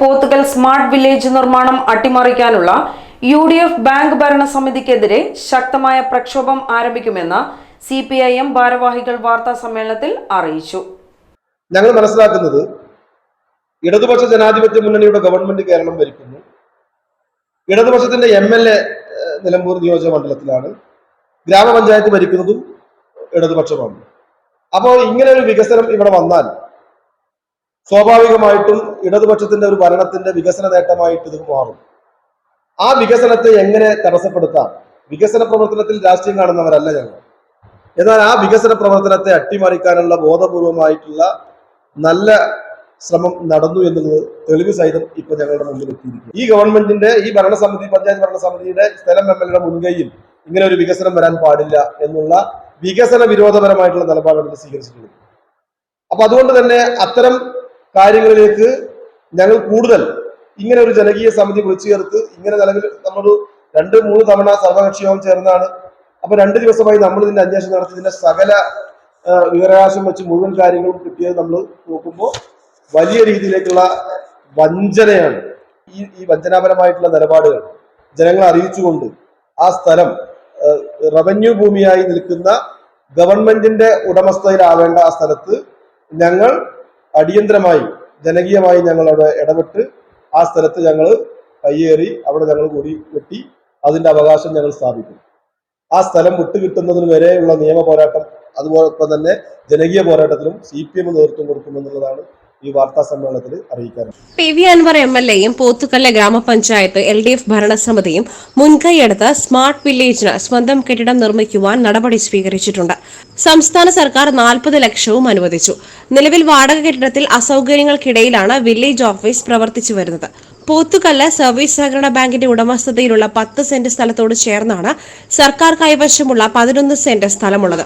Pothukal smart village നിർമ്മാണം അട്ടിമറിക്കാനുള്ള U D F bank ഭരണസമിതിക്കെതിരെ ശക്തമായ പ്രക്ഷോഭം ആരംഭിക്കുമെന്ന് സി പി ഐ എം ഭാരവാഹികൾ വാർത്താ സമ്മേളനത്തിൽ അറിയിച്ചു. ഞങ്ങൾ മനസ്സിലാക്കുന്നത് ഇടതുപക്ഷ ജനാധിപത്യ മുന്നണിയുടെ ഗവൺമെന്റ് കേരളം ഭരിക്കുന്നു. ഇടതുപക്ഷത്തിന്റെ എം എൽ എ നിലമ്പൂർ നിയോജക മണ്ഡലത്തിലാണ്. ഗ്രാമപഞ്ചായത്ത് ഭരിക്കുന്നതും ഇടതുപക്ഷമാണ്. അപ്പോൾ ഇങ്ങനെ ഒരു വികസനം ഇവിടെ വന്നാൽ സ്വാഭാവികമായിട്ടും ഇടതുപക്ഷത്തിന്റെ ഒരു ഭരണത്തിന്റെ വികസന നേട്ടമായിട്ട് ഇത് മാറും. ആ വികസനത്തെ എങ്ങനെ തടസ്സപ്പെടുത്താം? വികസന പ്രവർത്തനത്തിൽ രാഷ്ട്രീയം കാണുന്നവരല്ല ഞങ്ങൾ. എന്നാൽ ആ വികസന പ്രവർത്തനത്തെ അട്ടിമറിക്കാനുള്ള ബോധപൂർവമായിട്ടുള്ള നല്ല ശ്രമം നടന്നു എന്നുള്ളത് തെളിവ് സഹിതം ഇപ്പൊ ഞങ്ങളുടെ മുമ്പിൽ എത്തിയിരിക്കുന്നു. ഈ ഗവൺമെന്റിന്റെ ഈ ഭരണസമിതി പഞ്ചായത്ത് ഭരണസമിതിയുടെ സ്ഥലം എം എൽ എയുടെ മുൻകൈയിൽ ഇങ്ങനെ ഒരു വികസനം വരാൻ പാടില്ല എന്നുള്ള വികസന വിരോധപരമായിട്ടുള്ള നിലപാടുകൾ സ്വീകരിച്ചിട്ടുള്ളത് അപ്പൊ അതുകൊണ്ട് തന്നെ അത്തരം കാര്യങ്ങളിലേക്ക് ഞങ്ങൾ കൂടുതൽ ഇങ്ങനെ ഒരു ജനകീയ സമിതി വിളിച്ചു ചേർത്ത് ഇങ്ങനെ നിലവിൽ നമ്മളൊരു രണ്ട് മൂന്ന് തവണ സർവകക്ഷി യോഗം ചേർന്നാണ്. അപ്പൊ രണ്ട് ദിവസമായി നമ്മൾ ഇതിന്റെ അന്വേഷണം നടത്തി. ഇതിന്റെ സകല വിവരാവകാശം വെച്ച് മുഴുവൻ കാര്യങ്ങളും കിട്ടിയത് നമ്മൾ നോക്കുമ്പോൾ വലിയ രീതിയിലേക്കുള്ള വഞ്ചനയാണ്. ഈ ഈ വഞ്ചനാപരമായിട്ടുള്ള നിലപാടുകൾ ജനങ്ങളെ അറിയിച്ചുകൊണ്ട് ആ സ്ഥലം റവന്യൂ ഭൂമിയായി നിൽക്കുന്ന ഗവൺമെന്റിന്റെ ഉടമസ്ഥയിലാവേണ്ട ആ സ്ഥലത്ത് ഞങ്ങൾ അടിയന്തരമായി ജനകീയമായി ഞങ്ങൾ അവിടെ ഇടപെട്ട് ആ സ്ഥലത്ത് ഞങ്ങൾ കയ്യേറി അവിടെ ഞങ്ങൾ കൂടി വെട്ടി അതിന്റെ അവകാശം ഞങ്ങൾ സ്ഥാപിക്കും. ആ സ്ഥലം വിട്ടുകിട്ടുന്നതിന് വരെയുള്ള നിയമ പോരാട്ടം അതുപോലെ തന്നെ ജനകീയ പോരാട്ടത്തിലും സി പി എം നേതൃത്വം കൊടുക്കുമെന്നുള്ളതാണ് ഈ വാർത്താ സമ്മേളനത്തിൽ അറിയിക്കാറുണ്ട്. P V Anvar M L എയും പോത്തുകല്ല ഗ്രാമപഞ്ചായത്ത് എൽ ഡി എഫ് ഭരണസമിതിയും മുൻകൈയെടുത്ത് സ്മാർട്ട് വില്ലേജിന് സ്വന്തം കെട്ടിടം നിർമ്മിക്കുവാൻ നടപടി സ്വീകരിച്ചിട്ടുണ്ട്. സംസ്ഥാന സർക്കാർ നാൽപ്പത് ലക്ഷവും അനുവദിച്ചു. നിലവിൽ വാടക കെട്ടിടത്തിൽ അസൌകര്യങ്ങൾക്കിടയിലാണ് വില്ലേജ് ഓഫീസ് പ്രവർത്തിച്ചു വരുന്നത്. പോത്തുകല്ല് സർവീസ് സഹകരണ ബാങ്കിന്റെ ഉടമസ്ഥതയിലുള്ള പത്ത് സെന്റ് സ്ഥലത്തോട് ചേർന്നാണ് സർക്കാർ കൈവശമുള്ള പതിനൊന്ന് സെന്റ് സ്ഥലമുള്ളത്.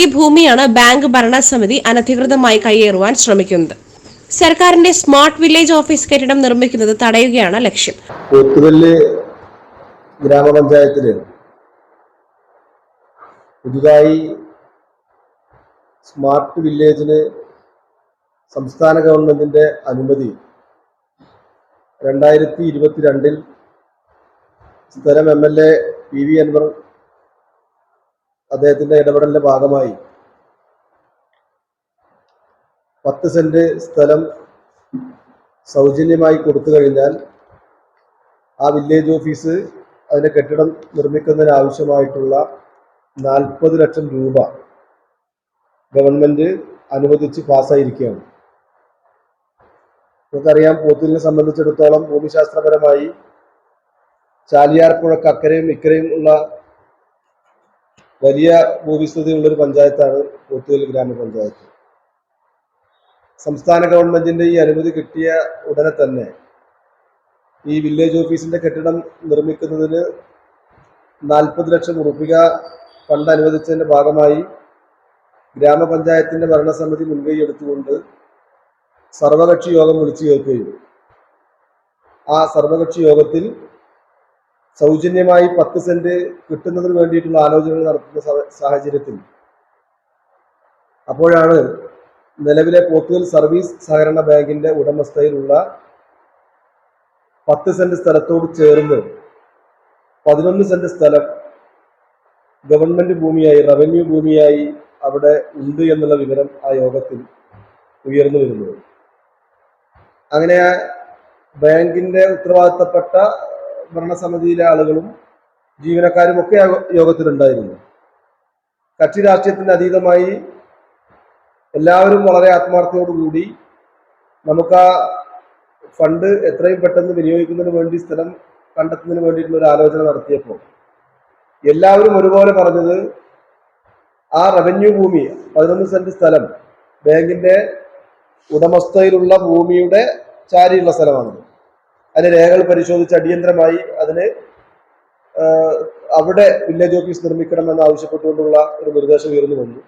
ഈ ഭൂമിയാണ് ബാങ്ക് ഭരണസമിതി അനധികൃതമായി കയ്യേറുവാൻ ശ്രമിക്കുന്നത്. സർക്കാരിന്റെ സ്മാർട്ട് വില്ലേജ് ഓഫീസ് കെട്ടിടം നിർമ്മിക്കുന്നത് തടയുകയാണ് ലക്ഷ്യം. പോത്തുകല്ല് ഗ്രാമപഞ്ചായത്തിൽ പുതുതായി സ്മാർട്ട് വില്ലേജിന് സംസ്ഥാന ഗവൺമെന്റിന്റെ അനുമതി രണ്ടായിരത്തി ഇരുപത്തിരണ്ടിൽ സ്ഥലം M L A P V Anvar അദ്ദേഹത്തിന്റെ ഇടപെടലിന്റെ ഭാഗമായി പത്ത് സെന്റ് സ്ഥലം സൗജന്യമായി കൊടുത്തു കഴിഞ്ഞാൽ ആ വില്ലേജ് ഓഫീസ് അതിന്റെ കെട്ടിടം നിർമ്മിക്കുന്നതിന് ആവശ്യമായിട്ടുള്ള നാൽപ്പത് ലക്ഷം രൂപ ഗവൺമെന്റ് അനുവദിച്ച് പാസ്സായിരിക്കുകയാണ്. നമുക്കറിയാം പോത്തിലിനെ സംബന്ധിച്ചിടത്തോളം ഭൂമിശാസ്ത്രപരമായി ചാലിയാർ പുഴക്ക് അക്കരയും ഇക്കരയും ഉള്ള വലിയ ഭൂവിസ്തൃതിയുള്ളൊരു പഞ്ചായത്താണ് പോത്തുകൽ ഗ്രാമപഞ്ചായത്ത്. സംസ്ഥാന ഗവൺമെന്റിന്റെ ഈ അനുമതി കിട്ടിയ ഉടനെ തന്നെ ഈ വില്ലേജ് ഓഫീസിന്റെ കെട്ടിടം നിർമ്മിക്കുന്നതിന് നാൽപ്പത് ലക്ഷം റുപ്യ ഫണ്ട് അനുവദിച്ചതിന്റെ ഭാഗമായി ഗ്രാമപഞ്ചായത്തിന്റെ ഭരണസമിതി മുൻകൈ എടുത്തുകൊണ്ട് സർവകക്ഷി യോഗം വിളിച്ചു ചേർക്കുകയും ആ സർവകക്ഷി യോഗത്തിൽ സൗജന്യമായി പത്ത് സെന്റ് കിട്ടുന്നതിന് വേണ്ടിയിട്ടുള്ള ആലോചനകൾ നടത്തുന്ന സാഹചര്യത്തിൽ അപ്പോഴാണ് നിലവിലെ പോത്തുകൽ സർവീസ് സഹകരണ ബാങ്കിന്റെ ഉടമസ്ഥയിലുള്ള പത്ത് സെന്റ് സ്ഥലത്തോട് ചേർന്ന് പതിനൊന്ന് സെന്റ് സ്ഥലം ഗവൺമെന്റ് ഭൂമിയായി റവന്യൂ ഭൂമിയായി അവിടെ ഉണ്ട് എന്നുള്ള വിവരം ആ യോഗത്തിൽ ഉയർന്നു വരുന്നത് അങ്ങനെ ബാങ്കിന്റെ ഉത്തരവാദിത്തപ്പെട്ട ഭരണസമിതിയിലെ ആളുകളും ജീവനക്കാരും ഒക്കെ യോഗത്തിലുണ്ടായിരുന്നു. കക്ഷി രാഷ്ട്രീയത്തിന് അതീതമായി എല്ലാവരും വളരെ ആത്മാർത്ഥതയോടുകൂടി നമുക്ക് ആ ഫണ്ട് എത്രയും പെട്ടെന്ന് വിനിയോഗിക്കുന്നതിന് വേണ്ടി സ്ഥലം കണ്ടെത്തുന്നതിന് വേണ്ടിയിട്ടുള്ള ഒരു ആലോചന നടത്തിയപ്പോൾ എല്ലാവരും ഒരുപോലെ പറഞ്ഞത് ആ റവന്യൂ ഭൂമി പതിനൊന്ന് സെന്റ് സ്ഥലം ബാങ്കിന്റെ ഉടമസ്ഥയിലുള്ള ഭൂമിയുടെ ചാരിയുള്ള സ്ഥലമാണത് അതിന്റെ രേഖകൾ പരിശോധിച്ച് അടിയന്തരമായി അതിന് അവിടെ വില്ലേജ് ഓഫീസ് നിർമ്മിക്കണമെന്ന് ആവശ്യപ്പെട്ടുകൊണ്ടുള്ള ഒരു നിർദ്ദേശം ഉയർന്നു വന്നു.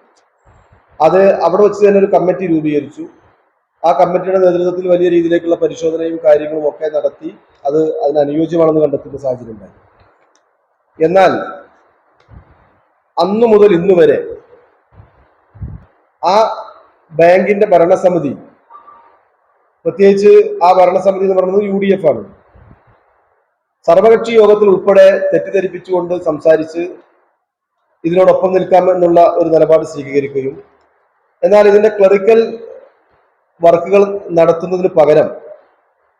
അത് അവിടെ വെച്ച് തന്നെ ഒരു കമ്മിറ്റി രൂപീകരിച്ചു. ആ കമ്മിറ്റിയുടെ നേതൃത്വത്തിൽ വലിയ രീതിയിലേക്കുള്ള പരിശോധനയും കാര്യങ്ങളും ഒക്കെ നടത്തി അത് അതിന് അനുയോജ്യമാണെന്ന് കണ്ടെത്തുന്ന സാഹചര്യം ഉണ്ടായി. എന്നാൽ അന്നു മുതൽ ഇന്ന് വരെ ആ ബാങ്കിന്റെ ഭരണസമിതി പ്രത്യേകിച്ച് ആ ഭരണസമിതി എന്ന് പറയുന്നത് യു ഡി എഫ് ആണ്. സർവകക്ഷി യോഗത്തിൽ ഉൾപ്പെടെ തെറ്റിദ്ധരിപ്പിച്ചുകൊണ്ട് സംസാരിച്ച് ഇതിനോടൊപ്പം നിൽക്കാമെന്നുള്ള ഒരു നിലപാട് സ്വീകരിക്കുകയും എന്നാൽ ഇതിന്റെ ക്ലറിക്കൽ വർക്കുകൾ നടത്തുന്നതിന് പകരം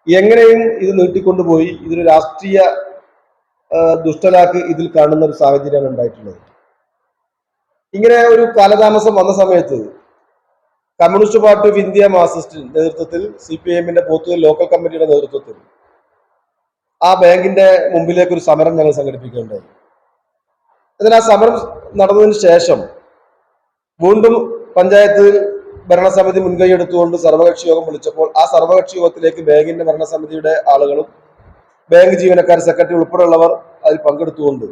എങ്ങനെയും ഇത് നീട്ടിക്കൊണ്ടുപോയി. ഇതൊരു രാഷ്ട്രീയ ദുഷ്ടലാക്ക് ഇതിൽ കാണുന്ന ഒരു സാഹചര്യമാണ് ഉണ്ടായിട്ടുള്ളത്. ഇങ്ങനെ ഒരു കാലതാമസം വന്ന സമയത്ത് Communist Party of India Marxist നേതൃത്വത്തിൽ സി പി എമ്മിന്റെ പോത്തുകൽ ലോക്കൽ കമ്മിറ്റിയുടെ നേതൃത്വത്തിൽ ആ ബാങ്കിന്റെ മുമ്പിലേക്ക് ഒരു സമരം ഞങ്ങൾ സംഘടിപ്പിക്കുകയുണ്ടായി. എന്നാൽ ആ സമരം നടന്നതിന് ശേഷം വീണ്ടും പഞ്ചായത്തിൽ ഭരണസമിതി മുൻകൈ എടുത്തുകൊണ്ട് സർവകക്ഷി യോഗം വിളിച്ചപ്പോൾ ആ സർവകക്ഷി യോഗത്തിലേക്ക് ബാങ്കിന്റെ ഭരണസമിതിയുടെ ആളുകളും ബാങ്ക് ജീവനക്കാർ സെക്രട്ടറി ഉൾപ്പെടെയുള്ളവർ അതിൽ പങ്കെടുത്തുകൊണ്ട്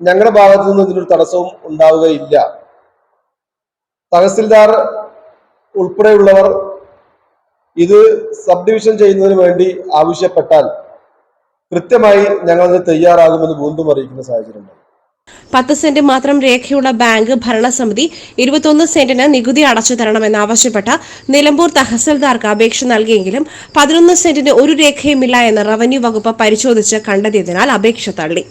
ഞങ്ങളുടെ ഭാഗത്തു നിന്ന് ഇതിനൊരു തടസ്സവും ഉണ്ടാവുകയില്ല. തഹസിൽദാർ ഉൾപ്പെടെയുള്ളവർ ഇത് സബ് ഡിവിഷൻ ചെയ്യുന്നതിന് വേണ്ടി ആവശ്യപ്പെട്ടാൽ കൃത്യമായി ഞങ്ങളത് തയ്യാറാകുമെന്ന് വീണ്ടും അറിയിക്കുന്ന സാഹചര്യമുണ്ട്. പത്ത് സെന്റ് മാത്രം രേഖയുള്ള ബാങ്ക് ഭരണസമിതി ഇരുപത്തൊന്ന് സെന്റിന് നികുതി അടച്ചു തരണമെന്നാവശ്യപ്പെട്ട നിലമ്പൂർ തഹസിൽദാർക്ക് അപേക്ഷ നൽകിയെങ്കിലും പതിനൊന്ന് സെന്റിന് ഒരു രേഖയുമില്ല എന്ന് റവന്യൂ വകുപ്പ് പരിശോധിച്ച് കണ്ടെത്തിയതിനാൽ അപേക്ഷ തള്ളി.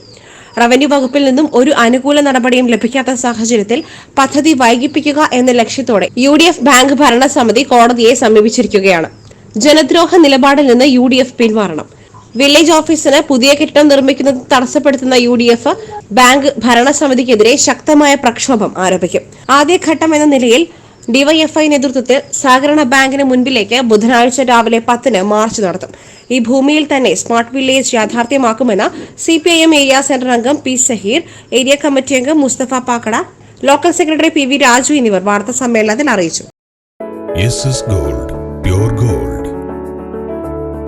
റവന്യൂ വകുപ്പിൽ നിന്നും ഒരു അനുകൂല നടപടിയും ലഭിക്കാത്ത സാഹചര്യത്തിൽ പദ്ധതി വൈകിപ്പിക്കുക എന്ന ലക്ഷ്യത്തോടെ യു ബാങ്ക് ഭരണസമിതി കോടതിയെ സമീപിച്ചിരിക്കുകയാണ്. ജനദ്രോഹ നിലപാടിൽ നിന്ന് യു പിന്മാറണം വില്ലേജ് ഓഫീസിന് പുതിയ കെട്ടിടം നിർമ്മിക്കുന്നത് തടസ്സപ്പെടുത്തുന്ന യു ഡി എഫ് ബാങ്ക് ഭരണസമിതിക്കെതിരെ ശക്തമായ പ്രക്ഷോഭം ആരംഭിക്കും. ആദ്യഘട്ടം എന്ന നിലയിൽ ഡിവൈഎഫ്ഐ നേതൃത്വത്തിൽ സഹകരണ ബാങ്കിന് മുൻപിലേക്ക് ബുധനാഴ്ച രാവിലെ പത്തിന് മാർച്ച് നടത്തും. ഈ ഭൂമിയിൽ തന്നെ smart village യാഥാർത്ഥ്യമാക്കുമെന്ന് C P I M area centre അംഗം പി സഹീർ ഏരിയ കമ്മിറ്റി അംഗം Mustafa Pakkada local secretary P V Raju എന്നിവർ വാർത്താ സമ്മേളനത്തിൽ അറിയിച്ചു. Gold gold